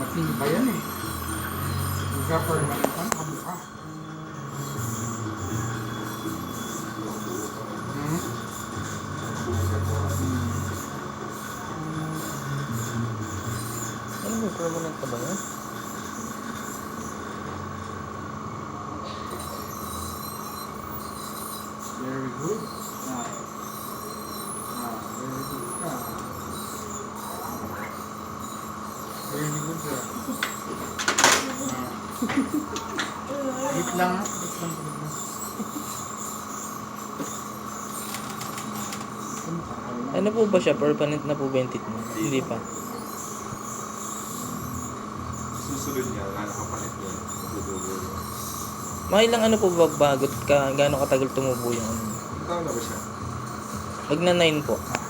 Dating pa yan eh. Magka-permanent ang kabuka. Hmm? Ano may permanent ka ba yan? Very good. Ah. Ah, very good ka. Very good ka. Ah. Wait lang ah. Wait lang. Ano po ba siya? Permanent na po ba yung mo? Hindi pa. Susunod niya, wala nakapalit yun. Magudugo yun. Mga ilang ano po ba bago ka, gaano katagal tumubo yung ano? Ikaw na ba siya? Magna 9 po. Ah.